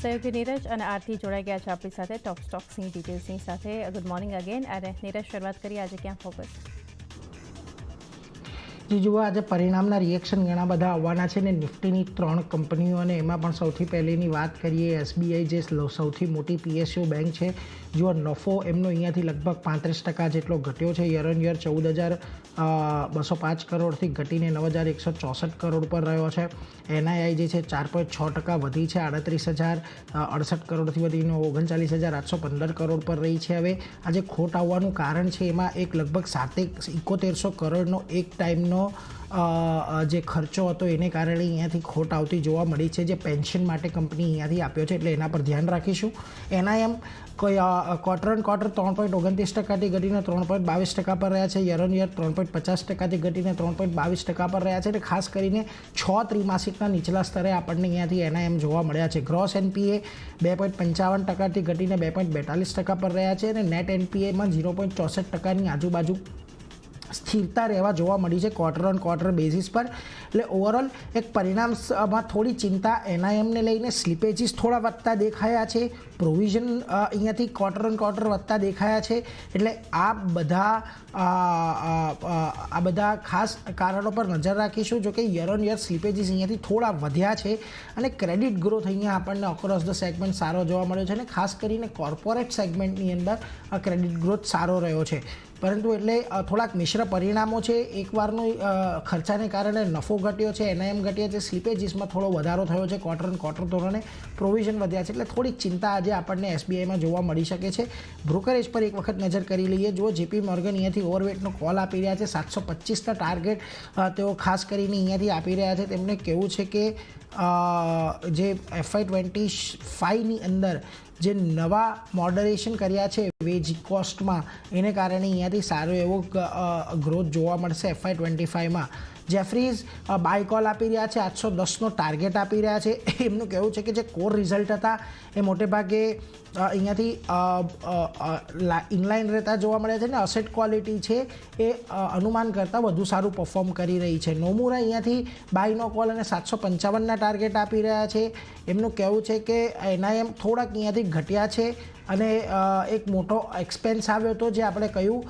સહયોગી નીરજ અને આરતી જોડાઈ ગયા છે આપણી સાથે. ટોપ સ્ટોક્સની ડિટેલ્સની સાથે. ગુડ મોર્નિંગ અગેન અને નીરજ, શરૂઆત કરીએ. આજે ક્યાં ફોકસ જુઓ, આજે પરિણામના રિએક્શન ઘણા બધા આવવાના છે ને નિફ્ટીની ત્રણ કંપનીઓ અને એમાં પણ સૌથી પહેલીની વાત કરીએ, એસબીઆઈ જે સૌથી મોટી પીએસયુ બેંક છે જુઓ નફો એમનો અહીંયાથી લગભગ પાંત્રીસ ટકા જેટલો ઘટ્યો છે. યર ઓન યર ચૌદ હજાર બસો પાંચ કરોડથી ઘટીને નવ હજાર એકસો ચોસઠ કરોડ પર રહ્યો છે. એનઆઈઆઈ જે છે ચાર પોઈન્ટ છ ટકા વધી છે. આડત્રીસ હજાર અડસઠ કરોડથી વધીને ઓગણચાલીસ હજાર આઠસો પંદર કરોડ પર રહી છે. હવે આજે ખોટ આવવાનું કારણ છે એમાં એક લગભગ સાતેક ઇકોતેરસો કરોડનો એક ટાઈમનો જે ખર્ચો હતો એને કારણે અહીંયાથી ખોટ આવતી જોવા મળી છે. જે પેન્શન માટે કંપની અહીંયાથી આપ્યો છે એટલે એના પર ધ્યાન રાખીશું. એના એમ કોઈ ક્વાર્ટર એન્ડ ક્વાર્ટર ત્રણ પોઈન્ટ ઓગણત્રીસ ટકાથી ઘટીને ત્રણ પોઈન્ટ બાવીસ ટકા પર રહ્યા છે. યર ઓન યર ત્રણ પોઈન્ટ પચાસ ટકાથી ઘટીને ત્રણ પોઈન્ટ બાવીસ ટકા પર રહ્યા છે. એટલે ખાસ કરીને છ ત્રિમાસિકના નીચલા સ્તરે આપણને અહીંયાથી એના એમ જોવા મળ્યા છે. ગ્રોસ એનપીએ બે પોઈન્ટ પંચાવન ટકાથી ઘટીને બે પોઈન્ટ બેતાલીસ ટકા પર રહ્યા છે અને નેટ એનપીએમાં ઝીરો પોઈન્ટ ચોસઠ ટકાની આજુબાજુ સ્થિરતા રહેવા જોવા મળી છે ક્વાર્ટર ઓન ક્વાર્ટર બેઝિસ પર. એટલે ઓવરઓલ એક પરિણામમાં થોડી ચિંતા એનઆઈએમને લઈને સ્લીપેજીસ થોડા વધતા દેખાયા છે. પ્રોવિઝન અહીંયાથી ક્વાર્ટર ઓન ક્વાર્ટર વધતા દેખાયા છે. એટલે આ બધા આ બધા ખાસ કારણો પર નજર રાખીશું. જો કે યર ઓન યર સ્લીપેજીસ અહીંયાથી થોડા વધ્યા છે અને ક્રેડિટ ગ્રોથ અહીંયા આપણને અક્રોસ ધ સેગમેન્ટ સારો જોવા મળ્યો છે અને ખાસ કરીને કોર્પોરેટ સેગમેન્ટની અંદર આ ક્રેડિટ ગ્રોથ સારો રહ્યો છે. પરંતુ એટલે થોડાક મિશ્ર પરિણામો છે. એકવારનું ખર્ચાને કારણે નફો ઘટ્યો છે, એનઆઈએમ ઘટ્યા છે, સ્લીપેજીસમાં થોડો વધારો થયો છે ક્વાર્ટર ક્વાર્ટર ધોરણે પ્રોવિઝન વધ્યા છે. એટલે થોડીક ચિંતા આજે આપણને એસબીઆઈમાં જોવા મળી શકે છે. બ્રોકરેજ પર એક વખત નજર કરી લઈએ. જો જેપી મોર્ગન અહીંયાથી ઓવરવેટનો કોલ આપી રહ્યા છે. સાતસો પચીસના ટાર્ગેટ તેઓ ખાસ કરીને અહીંયાથી આપી રહ્યા છે. તેમને કહેવું છે કે જે એફઆઈ ટ્વેન્ટી ફાઈવની અંદર જે નવા મોડરેશન કર્યા છે વેજ કોસ્ટમાં એને કારણે અહીંયાથી સારો એવો ગ્રોથ જોવા મળશે એફઆઈ ટ્વેન્ટી ફાઇવમાં જેફરીઝ બાય કોલ આપી રહ્યા છે. આઠસો દસનો ટાર્ગેટ આપી રહ્યા છે. એમનું કહેવું છે કે જે કોર રિઝલ્ટ હતા એ મોટે ભાગે અ, અહીંયાથી ઇનલાઇન રહેતા જોવા મળ્યા છે ને અસેટ ક્વોલિટી છે એ અનુમાન કરતાં વધુ સારું પરફોર્મ કરી રહી છે. નોમુરા અહીંયાથી બાયનો કોલ અને સાતસો પંચાવનના ટાર્ગેટ આપી રહ્યા છે. એમનું કહેવું છે કે એના એમ થોડાક અહીંયાથી ઘટ્યા છે. અને એક મોટો એક્સપેન્સ આવ્યો હતો જે આપણે કહ્યું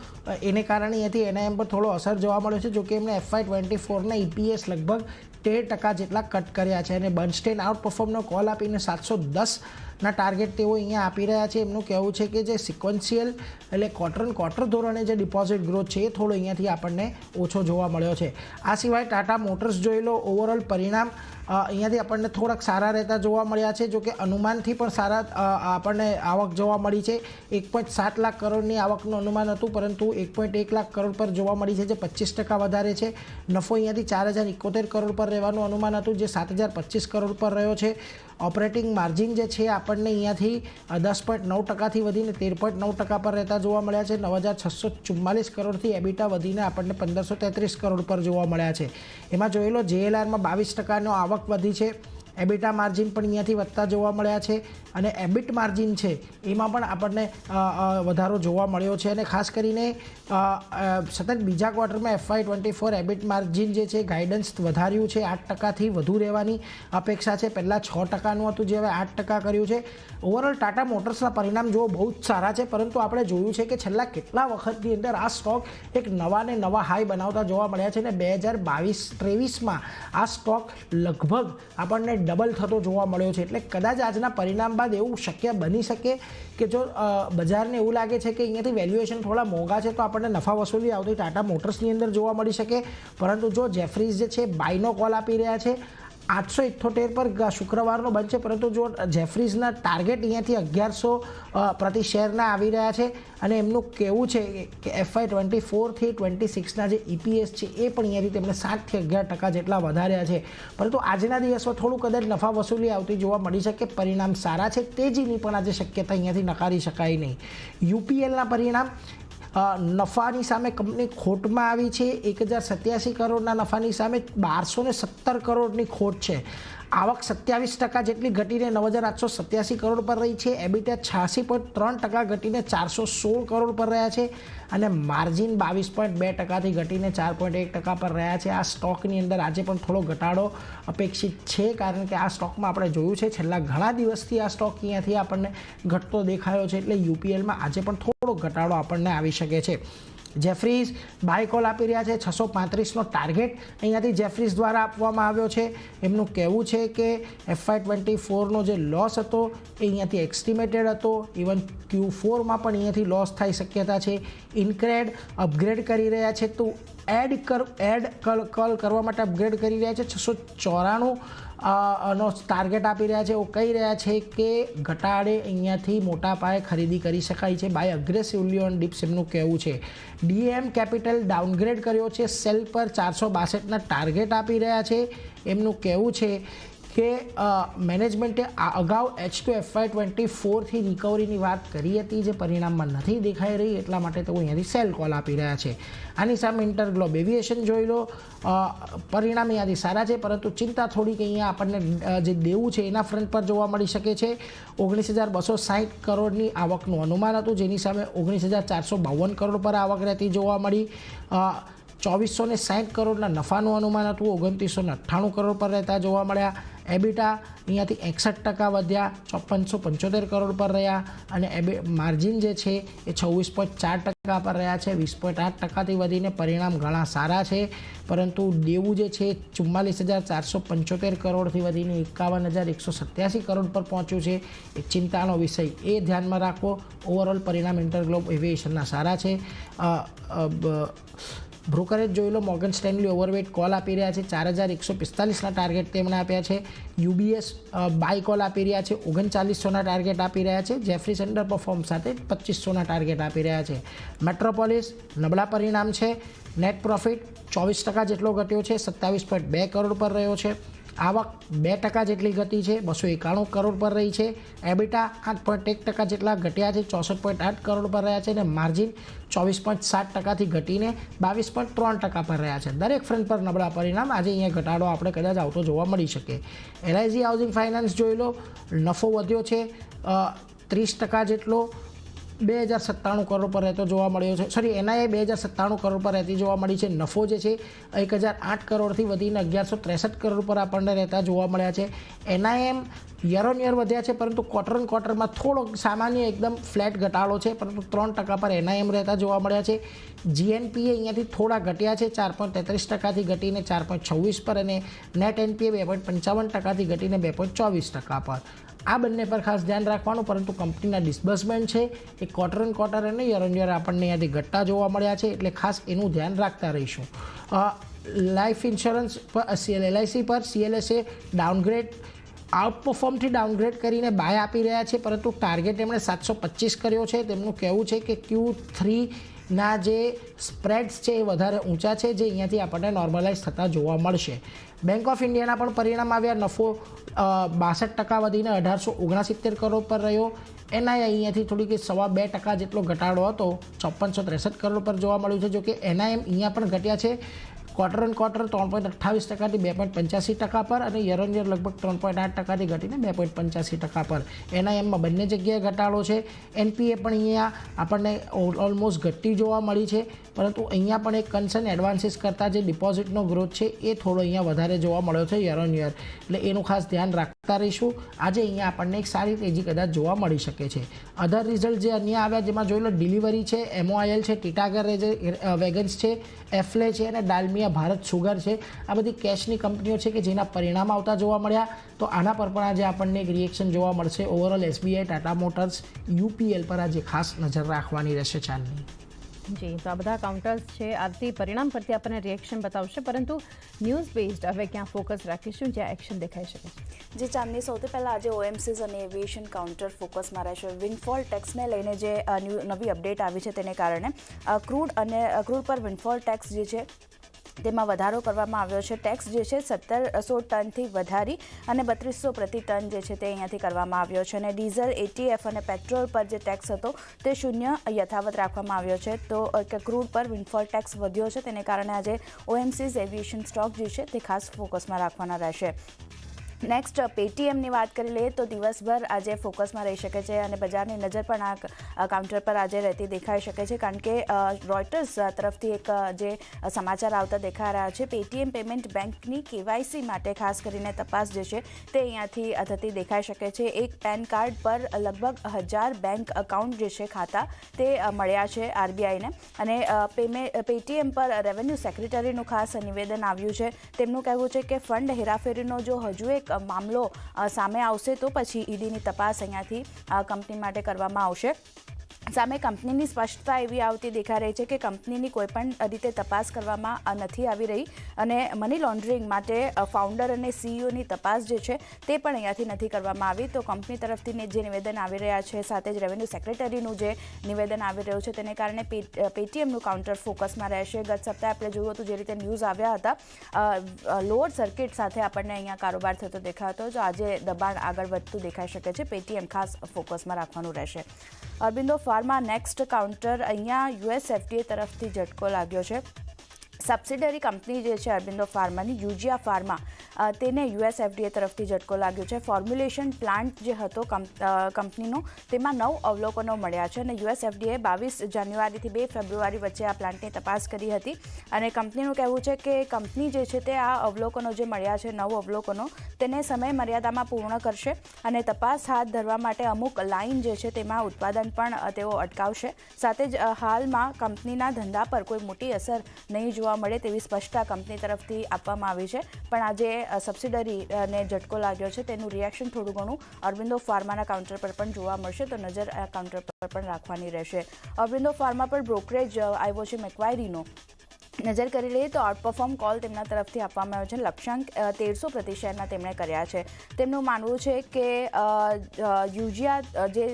એને કારણે અહીંયાથી એનઆઈએમ પર થોડો અસર જોવા મળ્યો છે. જોકે એમણે એફઆઈ ટ્વેન્ટી ફોરના ઇપીએસ લગભગ તેર ટકા જેટલા કટ કર્યા છે. અને બર્નસ્ટેન આઉટ પરફોર્મનો કોલ આપીને સાતસો દસના ટાર્ગેટ તેઓ અહીંયા આપી રહ્યા છે. એમનું કહેવું છે કે જે સિક્વન્શિયલ એટલે ક્વાર્ટર ક્વાર્ટર ધોરણે જે ડિપોઝિટ ગ્રોથ છે એ થોડો અહીંયાથી આપણને ઓછો જોવા મળ્યો છે. આ સિવાય ટાટા મોટર્સ જોઈ લો, ઓવરઓલ પરિણામ અહીંયાથી આપણને થોડાક સારા રહેતા જોવા મળ્યા છે, જોકે અનુમાનથી પણ સારા આપણને આવક જોવા મળી છે. એક પોઈન્ટ સાત લાખ કરોડની આવકનું અનુમાન હતું, પરંતુ એક પોઈન્ટ એક લાખ કરોડ પર જોવા મળી છે, જે પચીસ ટકા વધારે છે. નફો અહીંયાથી ચાર હજાર એકોતેર કરોડ પર રહેવાનું અનુમાન હતું, જે સાત હજાર પચીસ કરોડ પર રહ્યો છે. ઓપરેટિંગ માર્જિન જે છે, આપણને અહીંયાથી દસ પોઈન્ટ નવ ટકાથી વધીને તેર પોઈન્ટ નવ ટકા પર રહેતા જોવા મળ્યા છે. નવ હજાર છસો ચુમ્માલીસ કરોડથી એબિટા વધીને આપણને પંદરસો તેત્રીસ કરોડ પર જોવા મળ્યા છે. એમાં જોયેલો જેએલઆરમાં બાવીસ ટકાનો આવક વધી છે. એબિટા માર્જિન પણ અહીંયાથી વધતા જોવા મળ્યા છે. અને એબિટ માર્જિન છે, એમાં પણ આપણને વધારો જોવા મળ્યો છે અને ખાસ કરીને સતત બીજા ક્વાર્ટરમાં FY twenty four EBIT margin જે છે, ગાઈડન્સ વધાર્યું છે, આઠ ટકાથી વધુ રહેવાની અપેક્ષા છે. પહેલાં છ ટકાનું હતું, જે હવે આઠ ટકા કર્યું છે. ઓવરઓલ ટાટા મોટર્સના પરિણામ જોવો બહુ જ સારા છે, પરંતુ આપણે જોયું છે કે છેલ્લા કેટલા વખતની અંદર આ સ્ટોક એક નવા ને નવા હાઈ બનાવતા જોવા મળ્યા છે અને બે હજાર બાવીસ ત્રેવીસમાં આ સ્ટોક લગભગ આપણને ડબલ થતો જોવા મળ્યો છે. એટલે કદાચ આજના પરિણામ બાદ એવું શક્ય બની શકે કે જો બજારને એવું લાગે છે કે અહીંયાથી વેલ્યુએશન થોડા મોંઘા છે, તો આપણને નફા વસૂલી આવતી ટાટા મોટર્સની અંદર જોવા મળી શકે. પરંતુ જો જેફરીઝ જે છે બાયનો કોલ આપી રહ્યા છે આઠસો ઇઠ્ઠોતેર પર શુક્રવારનો બંધ પરંતુ જો જેફરીઝના ટાર્ગેટ અહીંયાથી અગિયારસો પ્રતિ શેરના આવી રહ્યા છે અને એમનું કહેવું છે કે એફઆઈ ટ્વેન્ટી ફોરથી ટ્વેન્ટી સિક્સના જે ઇપીએસ છે, એ પણ અહીંયાથી તેમણે સાતથી અગિયાર ટકા જેટલા વધાર્યા છે. પરંતુ આજના દિવસમાં થોડું કદાચ નફા વસૂલી આવતી જોવા મળી શકે, પરિણામ સારા છે, તેજીની પણ આજે શક્યતા અહીંયાથી નકારી શકાય નહીં. યુપીએલના પરિણામ નફાની સામે કંપની ખોટમાં આવી છે. એક હજાર સત્યાસી કરોડના નફાની સામે બારસો સત્તર કરોડની ખોટ છે. આવક સત્યાવીસ ટકા જેટલી ઘટીને નવ હજાર આઠસો સત્યાસી કરોડ પર રહી છે. એબિટા છ્યાસી પોઈન્ટ ત્રણ ટકા ઘટીને ચારસો સોળ કરોડ પર રહ્યા છે અને માર્જિન બાવીસ પોઈન્ટ બે ટકાથી ઘટીને ચાર પોઈન્ટ એક ટકા પર રહ્યા છે. આ સ્ટોકની અંદર આજે પણ થોડો ઘટાડો અપેક્ષિત છે કારણ કે આ સ્ટોકમાં આપણે જોયું છે છેલ્લા ઘણા દિવસથી આ સ્ટોક અહીંયાથી આપણને ઘટતો દેખાયો છે એટલે યુપીએલમાં આજે પણ થોડો ઘટાડો આપણને આવી શકે છે. જેફરીઝ બાય કોલ આપી રહ્યા છે, છસો પાંત્રીસનો ટાર્ગેટ અહીંયાથી જેફરીઝ દ્વારા આપવામાં આવ્યો છે. એમનું કહેવું છે કે એફઆઈ ટ્વેન્ટી ફોરનો જે લોસ હતો, એ અહીંયાથી એક્સ્ટિમેટેડ હતો. ઇવન ક્યુ ફોરમાં પણ અહીંયાથી લોસ થઈ શક્યતા છે. ઇન્ક્રેડ અપગ્રેડ કરી રહ્યા છે. તો એડ કર એડ કલ કલ કરવા માટે અપગ્રેડ કરી રહ્યા છે. છસો ચોરાણું નો ટાર્ગેટ આપી રહ્યા છે. એવું કહી રહ્યા છે કે ઘટાડે અહીંયાથી મોટા પાયે ખરીદી કરી શકાય છે બાય અગ્રેસિવલી ઓન ડિપ્સ એમનું કહેવું છે. ડીએમ કેપિટલ ડાઉનગ્રેડ કર્યો છે. સેલ પર ચારસો બાસઠના ટાર્ગેટ આપી રહ્યા છે. એમનું કહેવું છે કે મેનેજમેન્ટે અગાઉ એચ ટુ એફઆઈ ટ્વેન્ટી ફોરથી રિકવરીની વાત કરી હતી, જે પરિણામમાં નથી દેખાઈ રહી, એટલા માટે તેઓ અહીંયાથી સેલ કોલ આપી રહ્યા છે. આની સામે ઇન્ટરગ્લોબ એવિએશન જોઈ લો. પરિણામ અહીંયાથી સારા છે, પરંતુ ચિંતા થોડીક અહીંયા આપણને જે દેવું છે એના ફ્રન્ટ પર જોવા મળી શકે છે. ઓગણીસ હજાર બસો સાઠ કરોડની આવકનું અનુમાન હતું, જેની સામે ઓગણીસ હજાર ચારસો બાવન કરોડ પર આવક રહેતી જોવા મળી. ચોવીસો ને સાઠ કરોડના નફાનું અનુમાન હતું, ઓગણત્રીસો ને અઠ્ઠાણું કરોડ પર રહેતા જોવા મળ્યા. એબિટા અહીંયાથી એકસઠ ટકા વધ્યા, ચોપનસો પંચોતેર કરોડ પર રહ્યા અને એબી માર્જિન જે છે એ છવ્વીસ પોઈન્ટ ચાર ટકા પર રહ્યા છે. વીસ પોઈન્ટ આઠ ટકાથી વધીને પરિણામ ઘણા સારા છે. પરંતુ દેવું જે છે, ચુમ્માલીસ હજાર ચારસો પંચોતેર કરોડથી વધીને એકાવન હજાર એકસો સત્યાસી કરોડ પર પહોંચ્યું છે. એક ચિંતાનો વિષય એ ધ્યાનમાં રાખવો. ઓવરઓલ પરિણામ ઇન્ટરગ્લોબ એવિએશનના સારા છે. બ્રોકરેજ જોઈ લો, મોર્ગન સ્ટેનલી ઓવરવેટ કોલ આપી રહ્યા છે. ચાર હજાર એકસો પિસ્તાલીસના ટાર્ગેટ તેમણે આપ્યા છે. યુબીએસ બાય કોલ આપી રહ્યા છે. ઓગણચાલીસોના ટાર્ગેટ આપી રહ્યા છે. જેફરીસ અંડર પરફોર્મ સાથે પચીસોના ટાર્ગેટ આપી રહ્યા છે. મેટ્રોપોલિસ, નબળા પરિણામ છે. નેટ પ્રોફિટ ચોવીસ ટકા જેટલો ઘટ્યો છે. સત્તાવીસ પોઈન્ટ બે કરોડ પર રહ્યો છે. આવક બે ટકા જેટલી ઘટી છે, બસો એકાણું કરોડ પર રહી છે. એબિટા આઠ પોઈન્ટ એક ટકા જેટલા ઘટ્યા છે, ચોસઠ પોઈન્ટ આઠ કરોડ પર રહ્યા છે અને માર્જિન ચોવીસ પોઈન્ટ સાત ટકાથી ઘટીને બાવીસ પોઈન્ટ ત્રણ ટકા પર રહ્યા છે. દરેક ફ્રન્ટ પર નબળા પરિણામ આજે અહીંયા ઘટાડો આપણે કદાચ આવતો જોવા મળી શકે. એલઆઈસી હાઉસિંગ ફાઇનાન્સ જોઈ લો, નફો વધ્યો છે ત્રીસ ટકા જેટલો. બે હજાર સત્તાણું કરોડ પર રહેતો જોવા મળ્યો છે. સોરી એનઆઈએ બે હજાર સત્તાણું કરોડ પર રહેતી જોવા મળી છે. નફો જે છે, એક હજાર આઠ કરોડથી વધીને અગિયારસો ત્રેસઠ કરોડ પર આપણને રહેતા જોવા મળ્યા છે. એનઆઈએમ યર ઓન યર વધ્યા છે, પરંતુ ક્વાર્ટર ઓન ક્વાર્ટરમાં થોડો સામાન્ય એકદમ ફ્લેટ ઘટાડો છે, પરંતુ ત્રણ ટકા પર એનઆઈએમ રહેતા જોવા મળ્યા છે. જીએનપીએ અહીંયાથી થોડા ઘટ્યા છે, ચાર પોઈન્ટ તેત્રીસ ટકાથી ઘટીને ચાર પોઈન્ટ છવ્વીસ પર અને નેટ એનપીએ બે પોઈન્ટ પંચાવન ટકાથી ઘટીને બે પોઈન્ટ ચોવીસ ટકા પર. આ બંને પર ખાસ ધ્યાન રાખવાનું, પરંતુ કંપનીના ડિસ્બર્સમેન્ટ છે, એ ક્વાર્ટર એન્ડ ક્વાર્ટર અને યર ઓન યર આપણને અહીંયાથી ઘટતા જોવા મળ્યા છે, એટલે ખાસ એનું ધ્યાન રાખતા રહીશું. લાઈફ ઇન્સ્યોરન્સ પર એલઆઈસી પર સીએલએસએ ડાઉનગ્રેડ આઉટ પરફોર્મથી ડાઉનગ્રેડ કરીને બાય આપી રહ્યા છે, પરંતુ ટાર્ગેટ એમણે સાતસો પચીસ કર્યો છે, તેમનું કહેવું છે કે ક્યુ થ્રી ના, જે સ્પ્રેડ્સ છે એ વધારે ઊંચા છે, જે અહીંયાથી આપણને નોર્મલાઇઝ થતા જોવા મળશે. બેંક ઓફ ઇન્ડિયાના પણ પરિણામ આવ્યા. નફો બાસઠ ટકા વધીને અઢારસો ઓગણસિત્તેર કરોડ પર રહ્યો. એનઆઈ અહીંયાથી થોડીક સવા બે ટકા જેટલો ઘટાડો હતો. ચોપનસો ત્રેસઠ કરોડ પર જોવા મળ્યું છે. જોકે એનઆઈએમ અહીંયા પણ ઘટ્યા છે. ક્વાર્ટર ઓન ક્વાર્ટર ત્રણ પોઈન્ટ અઠ્ઠાવીસ ટકાથી બે પોઈન્ટ પંચ્યાસી ટકા પર અને યર ઓન યર લગભગ ત્રણ પોઈન્ટ આઠ ટકાથી ઘટીને બે પોઈન્ટ પંચ્યાસી ટકા પર. એના એમમાં બંને જગ્યાએ ઘટાડો છે. એનપીએ પણ અહીંયા આપણને ઓલમોસ્ટ ઘટતી જોવા મળી છે. પરંતુ અહીંયા પણ એક કન્સર્ન એડવાન્સીસ કરતાં જે ડિપોઝિટનો ગ્રોથ છે એ થોડો અહીંયા વધારે જોવા મળ્યો છે યર ઓન યર એટલે એનું ખાસ ધ્યાન રાખતા રહીશું આજે અહીંયા આપણને એક સારી તેજી કદાચ જોવા મળી શકે છે. અધર રિઝલ્ટ જે અન્ય આવ્યા, જેમાં જોઈ લો ડિલિવરી છે એમઓઆઈએલ છે ટીટાગર વેગન્સ છે એફલે છે અને ડાલમિયા ભારત સુગર છે. આ બધી કેશની કંપનીઓ છે કે જેના પરિણામ આવતા જોવા મળ્યા. તો આના પર પણ આજે આપણને એક રિએક્શન જોવા મળશે. Overall SBI Tata Motors UPL પર આજે ખાસ નજર રાખવાની રહેશે ચાંદની જી, તો આ બધા કાઉન્ટર્સ છે. આવતી પરિણામ પરથી આપણને રિએક્શન બતાવશે, પરંતુ ન્યૂઝ બેઝડ હવે ક્યાં ફોકસ રાખીશું, જ્યાં એક્શન દેખાઈ શકે જે, ચાંદની, સૌથી પહેલાં આજે ઓએમસીઝ અને એવિએશન કાઉન્ટર ફોકસમાં રહેશે. વિન્ડફોલ ટેક્સને લઈને જે નવી અપડેટ આવી છે તેને કારણે ક્રૂડ અને ક્રૂડ પર વિન્ડફોલ ટેક્સ જે છે તેમાં વધારો કરવામાં આવ્યો છે. ટેક્સ જે છે સત્તરસો ટનથી વધારી અને બત્રીસો પ્રતિ ટન જે છે તે અહીંયાથી કરવામાં આવ્યો છે. અને ડીઝલ એટીએફ અને પેટ્રોલ પર જે ટેક્સ હતો તે શૂન્ય યથાવત રાખવામાં આવ્યો છે. તો કે ક્રૂડ પર વિન્ફોલ ટેક્સ વધ્યો છે. તેને કારણે આજે ઓએમસીઝ એવિએશન સ્ટોક જે છે તે ખાસ ફોકસમાં રાખવાના રહેશે. નેક્સ્ટ પેટીએમની વાત કરી લઈએ તો દિવસભર આજે ફોકસમાં રહી શકે છે અને બજારની નજર પણ આ કાઉન્ટર પર આજે રહેતી દેખાઈ શકે છે કારણ કે રોયટર્સ તરફથી એક જે સમાચાર આવતા દેખાઈ રહ્યા છે પેટીએમ પેમેન્ટ બેંકની કેવાયસી માટે ખાસ કરીને તપાસ જે છે તે અહીંયાથી થતી દેખાઈ શકે છે. એક પેન કાર્ડ પર લગભગ હજાર બેંક અકાઉન્ટ જે છે ખાતા તે મળ્યા છે આરબીઆઈને. અને પેમે પેટીએમ પર રેવન્યુ સેક્રેટરીનું ખાસ નિવેદન આવ્યું છે. તેમનું કહેવું છે કે ફંડ હેરાફેરીનો જો હજુ એક મામલો સામે આવશે તો પછી ઈડીની તપાસ અહીંયાથી કંપની માટે કરવામાં આવશે. સામે કંપનીની સ્પષ્ટતા એવી આવતી દેખાઈ રહી છે કે કંપનીની કોઈપણ રીતે તપાસ કરવામાં નથી આવી રહી અને મની લોન્ડરિંગ માટે ફાઉન્ડર અને સીઈઓની તપાસ જે છે તે પણ અહીંયાથી નથી કરવામાં આવી. તો કંપની તરફથી જે નિવેદન આવી રહ્યા છે, સાથે જ રેવન્યુ સેક્રેટરીનું જે નિવેદન આવી રહ્યું છે તેને કારણે પેટીએમનું કાઉન્ટર ફોકસમાં રહેશે. ગત સપ્તાહે આપણે જોયું હતું જે રીતે ન્યૂઝ આવ્યા હતા લોઅર સર્કિટ સાથે આપણને અહીંયા કારોબાર થતો દેખાયો હતો. જો આજે દબાણ આગળ વધતું દેખાઈ શકે છે. પેટીએમ ખાસ ફોકસમાં રાખવાનું રહેશે. અરબિંદો ફાર્મા નેક્સ્ટ કાઉન્ટર અહીંયા યુએસ એફડીએ તરફથી ઝટકો લાગ્યો છે. સબસિડરી કંપની જે છે, અરબિંદો ફાર્માની યુજિયા ફાર્મા તેને યુએસ એફડીએ તરફથી ઝટકો લાગ્યો છે. ફોર્મ્યુલેશન પ્લાન્ટ જે હતો કંપનીનો, તેમાં નવ અવલોકનો મળ્યા છે અને યુએસ એફડીએ બાવીસ જાન્યુઆરીથી બે ફેબ્રુઆરી વચ્ચે આ પ્લાન્ટની તપાસ કરી હતી અને કંપનીનું કહેવું છે કે કંપની જે છે, તે આ અવલોકનો જે મળ્યા છે, નવ અવલોકનો, તેને સમય મર્યાદામાં પૂર્ણ કરશે અને તપાસ હાથ ધરવા માટે અમુક લાઇન જે છે, તેમાં ઉત્પાદન પણ તેઓ અટકાવશે. સાથે જ હાલમાં કંપનીના ધંધા પર કોઈ મોટી અસર નહીં જોવા મળે તેવી સ્પષ્ટતા કંપની તરફથી આપવામાં આવી છે. પણ આજે અ, સબસિડરીને ઝટકો લાગ્યો છે તેનું રિએક્શન થોડું ઘણું અરવિંદો ફાર્માના કાઉન્ટર પર પણ જોવા મળશે તો નજર આ કાઉન્ટર પર પણ રાખવાની રહેશે. અરવિંદો ફાર્મા પર બ્રોકરેજ આવ્યો છે મેક્વાયરીનો નજર કરી લઈએ તો આઉટ પરફોર્મ કોલ તેમના તરફથી આપવામાં આવ્યો છે. લક્ષ્યાંક તેરસો પ્રતિશતના તેમણે કર્યા છે. તેમનું માનવું છે કે યુજિયા જે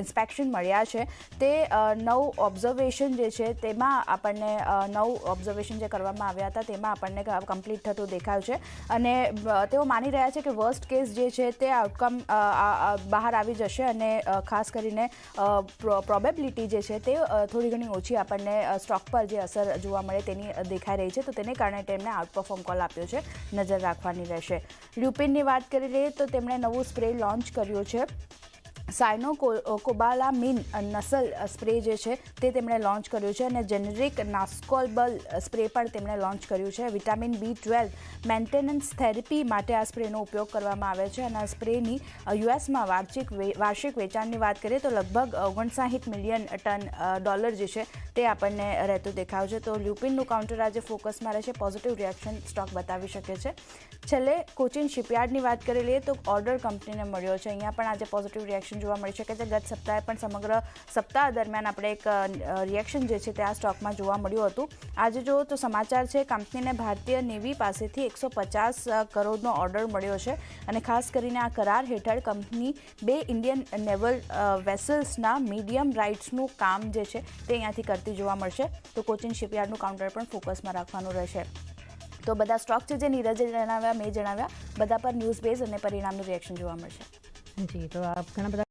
ઇન્સ્પેક્શન મળ્યા છે, તે નવ ઓબ્ઝર્વેશન જે છે તેમાં આપણને નવ ઓબ્ઝર્વેશન જે કરવામાં આવ્યા હતા તેમાં આપણને કમ્પ્લીટ થતું દેખાયું છે. અને તેઓ માની રહ્યા છે કે વર્સ્ટ કેસ જે છે તે આઉટકમ બહાર આવી જશે અને ખાસ કરીને પ્રોબેબિલિટી જે છે તે થોડી ઘણી ઓછી આપણને સ્ટોક પર જે અસર જોવા મળે તેની દેખાઈ રહી છે, તો તેને કારણે તેમણે આઉટ પરફોર્મ કોલ આપ્યો છે. નજર રાખવાની રહેશે. લ્યુપિનની વાત કરી લઈએ તો તેમણે નવું સ્પ્રે લોન્ચ કર્યું છે. સાયનો કોબાલામિન નસલ સ્પ્રે જે છે તે તેમણે લોન્ચ કર્યું છે અને જેનરિક નાસ્કોલબલ સ્પ્રે પણ તેમણે લોન્ચ કર્યું છે. Vitamin B twelve maintenance therapy માટે આ સ્પ્રેનો ઉપયોગ કરવામાં આવે છે અને આ સ્પ્રેની યુએસમાં વાર્ષિક વાર્ષિક વેચાણની વાત કરીએ તો લગભગ ઓગણસાહીઠ મિલિયન ટન ડોલર જે છે તે આપણને રહેતું દેખાવ છે. તો લ્યુપિનનું કાઉન્ટર આજે ફોકસમાં રહેશે. પોઝિટિવ રિએક્શન સ્ટોક બતાવી શકે છે. છેલ્લે કોચિન શિપયાર્ડની વાત કરી લઈએ તો ઓર્ડર કંપનીને મળ્યો છે. અહીંયા પણ આજે પોઝિટિવ રિએક્શન જોવા મળી છે. ગત સપ્તાહે પણ સમગ્ર સપ્તાહ દરમિયાન આપણે એક રિએક્શન જે છે તે આ સ્ટોકમાં જોવા મળ્યું હતું. આજે જો તો સમાચાર છે, કંપનીને ભારતીય નેવી પાસેથી એકસો પચાસ કરોડનો ઓર્ડર મળ્યો છે અને ખાસ કરીને આ કરાર હેઠળ કંપની બે ઇન્ડિયન નેવલ વેસલ્સના મીડિયમ રાઇટ્સનું કામ જે છે તે અહીંયાથી કરતી જોવા મળશે. તો કોચિન શિપયાર્ડનું કાઉન્ટર પણ ફોકસમાં રાખવાનું રહેશે. તો બધા સ્ટોક છે જે નીરજે જણાવ્યા, મેં જણાવ્યા, બધા પર ન્યૂઝ બેઝ અને પરિણામનું રિએક્શન જોવા મળશે. જી, તો આપ ઘણા બધા